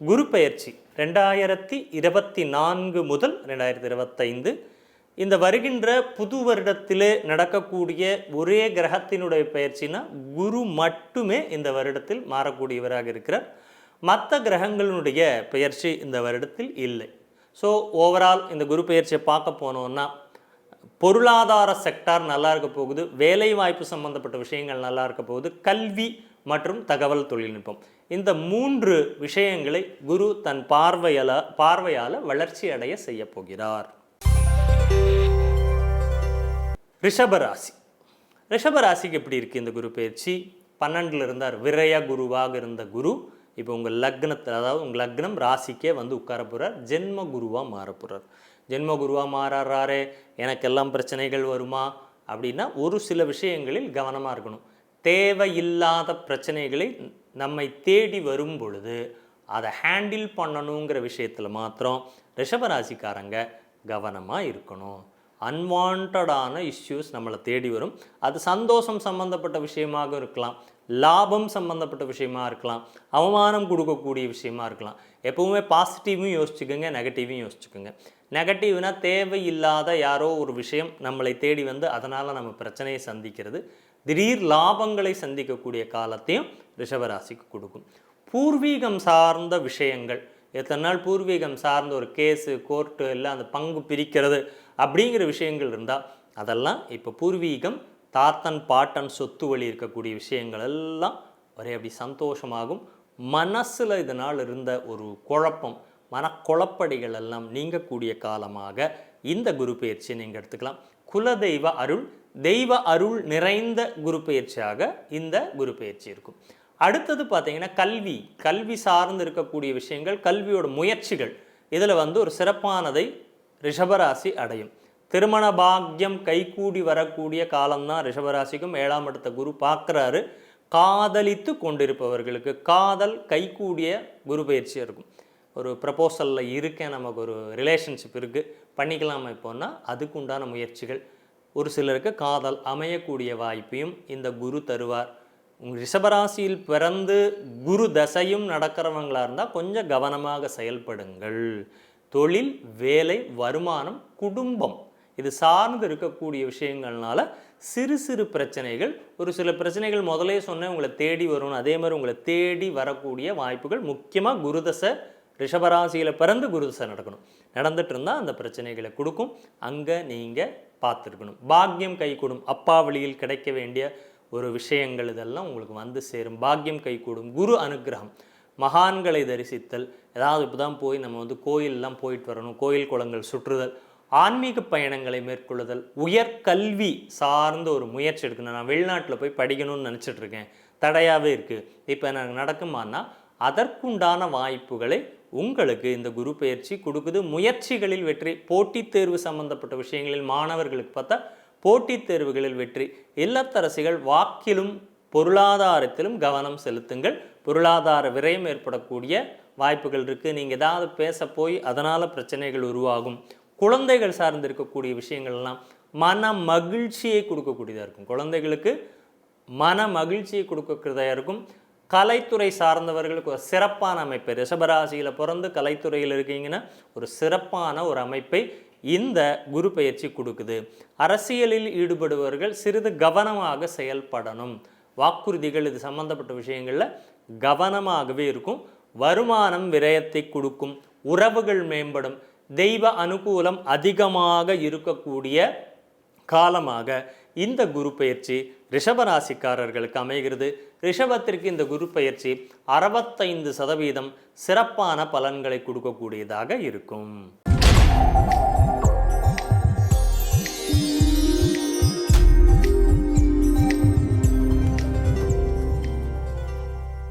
குரு பயிற்சி ரெண்டாயிரத்தி இருபத்தி நான்கு முதல் ரெண்டாயிரத்தி இருபத்தைந்து. இந்த வருகின்ற புது வருடத்திலே நடக்கக்கூடிய ஒரே கிரகத்தினுடைய பயிற்சினா குரு மட்டுமே இந்த வருடத்தில் மாறக்கூடியவராக இருக்கிறார். மற்ற கிரகங்களினுடைய பெயர்ச்சி இந்த வருடத்தில் இல்லை. ஸோ ஓவரால் இந்த குரு பயிற்சியை பார்க்க போனோன்னா பொருளாதார செக்டார் நல்லா இருக்க போகுது வேலை வாய்ப்பு சம்பந்தப்பட்ட விஷயங்கள் நல்லா இருக்க போகுது கல்வி மற்றும் தகவல் தொழில்நுட்பம். இந்த மூன்று விஷயங்களை குரு தன் பார்வையால பார்வையால் வளர்ச்சி அடைய செய்ய போகிறார். ரிஷபராசி. ரிஷபராசிக்கு எப்படி இருக்குது இந்த குரு பயிற்சி? பன்னெண்டில் இருந்தார் விரய குருவாக இருந்த குரு இப்போ உங்கள் லக்னத்தில் அதாவது உங்கள் லக்னம் ராசிக்கே வந்து உட்கார போகிறார் ஜென்ம குருவாக மாற போகிறார் ஜென்ம குருவாக மாறாரு எனக்கெல்லாம் பிரச்சனைகள் வருமா? அப்படின்னா ஒரு சில விஷயங்களில் கவனமாக இருக்கணும். தேவையில்லாத பிரச்சனைகளை நம்மை தேடி வரும் பொழுது அதை ஹேண்டில் பண்ணணுங்கிற விஷயத்தில் மாத்திரம் ரிஷபராசிக்காரங்க கவனமாக இருக்கணும். அன்வான்டான இஷ்யூஸ் நம்மளை தேடி வரும். அது சந்தோஷம் சம்மந்தப்பட்ட விஷயமாக இருக்கலாம். லாபம் சம்மந்தப்பட்ட விஷயமா இருக்கலாம். அவமானம் கொடுக்கக்கூடிய விஷயமா இருக்கலாம். எப்பவுமே பாசிட்டிவும் யோசிச்சுக்கோங்க நெகட்டிவும் யோசிச்சுக்கோங்க. நெகட்டிவ்னா தேவையில்லாத யாரோ ஒரு விஷயம் நம்மளை தேடி வந்து அதனால் நம்ம பிரச்சனையை சந்திக்கிறது. திடீர் லாபங்களை சந்திக்கக்கூடிய காலத்தையும் ரிஷபராசிக்கு கொடுக்கும். பூர்வீகம் சார்ந்த விஷயங்கள் எத்தனை நாள் பூர்வீகம் சார்ந்த ஒரு கேஸு கோர்ட்டு எல்லாம் அந்த பங்கு பிரிக்கிறது அப்படிங்கிற விஷயங்கள் இருந்தால் அதெல்லாம் இப்போ பூர்வீகம் தாத்தன் பாட்டன் சொத்து வழி இருக்கக்கூடிய விஷயங்கள் எல்லாம் ஒரே அப்படி சந்தோஷமாகும். மனசில் இதனால் இருந்த ஒரு குழப்பம் மனக்குழப்படிகள் எல்லாம் நீங்கக்கூடிய காலமாக இந்த குரு பயிற்சியை நீங்கள் எடுத்துக்கலாம். குலதெய்வ அருள் தெய்வ அருள் நிறைந்த குரு பயிற்சியாக இந்த குரு பயிற்சி இருக்கும். அடுத்தது பார்த்தீங்கன்னா கல்வி. கல்வி சார்ந்து இருக்கக்கூடிய விஷயங்கள் கல்வியோட முயற்சிகள். இதில் வந்து ஒரு சிறப்பானதை ரிஷபராசி அடையும். திருமண பாக்கியம் கைகூடி வரக்கூடிய காலம்தான் ரிஷபராசிக்கும் ஏழாம் இடத்த குரு பார்க்குறாரு. காதலித்து கொண்டிருப்பவர்களுக்கு காதல் கைகூடிய குரு பயிற்சி இருக்கும். ஒரு ப்ரப்போசலில் இருக்கேன் நமக்கு ஒரு ரிலேஷன்ஷிப் இருக்குது பண்ணிக்கலாமா இப்போன்னா அதுக்கு உண்டான முயற்சிகள். ஒரு சிலருக்கு காதல் அமையக்கூடிய வாய்ப்பையும் இந்த குரு தருவார். உங்கள் ரிஷபராசியில் பிறந்து குரு தசையும் நடக்கிறவங்களாக இருந்தால் கொஞ்சம் கவனமாக செயல்படுங்கள். தொழில் வேலை வருமானம் குடும்பம் இது சார்ந்து இருக்கக்கூடிய விஷயங்கள்னால சிறு சிறு பிரச்சனைகள் ஒரு சில பிரச்சனைகள் முதலே சொன்னேன் உங்களை தேடி வரும் அதே மாதிரி உங்களை தேடி வரக்கூடிய வாய்ப்புகள். முக்கியமாக குருதசை ரிஷபராசியில் பிறந்து குருதசை நடக்கணும். நடந்துட்டு இருந்தால் அந்த பிரச்சனைகளை கொடுக்கும். அங்கே நீங்கள் பார்த்துருக்கணும். பாக்கியம் கை கொடும் அப்பா வழியில் கிடைக்க வேண்டிய ஒரு விஷயங்கள் இதெல்லாம் உங்களுக்கு வந்து சேரும். பாக்கியம் கை கூடும் குரு அனுகிரகம். மகான்களை தரிசித்தல். ஏதாவது இப்போ தான் போய் நம்ம வந்து கோயிலெலாம் போயிட்டு வரணும். கோயில் குளங்கள் சுற்றுதல். ஆன்மீக பயணங்களை மேற்கொள்ளுதல். உயர்கல்வி சார்ந்த ஒரு முயற்சி எடுக்கணும். நான் வெளிநாட்டில் போய் படிக்கணும்னு நினச்சிட்ருக்கேன் தடையாகவே இருக்குது இப்போ எனக்கு நடக்குமானா அதற்குண்டான வாய்ப்புகளை உங்களுக்கு இந்த குரு பயிற்சி கொடுக்குது. முயற்சிகளில் வெற்றி போட்டித் தேர்வு சம்பந்தப்பட்ட விஷயங்களில் மாணவர்களுக்கு பார்த்தா போட்டித் தேர்வுகளில் வெற்றி. இல்லத்தரசிகள் வாக்கிலும் பொருளாதாரத்திலும் கவனம் செலுத்துங்கள். பொருளாதார விரயம் ஏற்படக்கூடிய வாய்ப்புகள் இருக்குது நீங்கள் ஏதாவது பேச போய் அதனால் பிரச்சனைகள் உருவாகும். குழந்தைகள் சார்ந்து இருக்கக்கூடிய விஷயங்கள்லாம் மன மகிழ்ச்சியை கொடுக்கக்கூடியதாக இருக்கும். குழந்தைகளுக்கு மன மகிழ்ச்சியை கொடுக்கக்கூடியதாக இருக்கும். கலைத்துறை சார்ந்தவர்களுக்கு ஒரு சிறப்பான அமைப்பு. ரிஷபராசியில் பிறந்து கலைத்துறையில் இருக்கீங்கன்னா ஒரு சிறப்பான ஒரு அமைப்பை இந்த குரு பயிற்சி கொடுக்குது. அரசியலில் ஈடுபடுபவர்கள் சிறிது கவனமாக செயல்படணும். வாக்குறுதிகள் இது சம்பந்தப்பட்ட விஷயங்களில் கவனமாகவே இருக்கும். வருமானம் விரயத்தை கொடுக்கும். உறவுகள் மேம்படும். தெய்வ அனுகூலம் அதிகமாக இருக்கக்கூடிய காலமாக இந்த குரு பயிற்சி ரிஷபராசிக்காரர்களுக்கு அமைகிறது. ரிஷபத்திற்கு இந்த குரு பயிற்சி அறுபத்தைந்து சதவீதம் சிறப்பான பலன்களை கொடுக்கக்கூடியதாக இருக்கும்.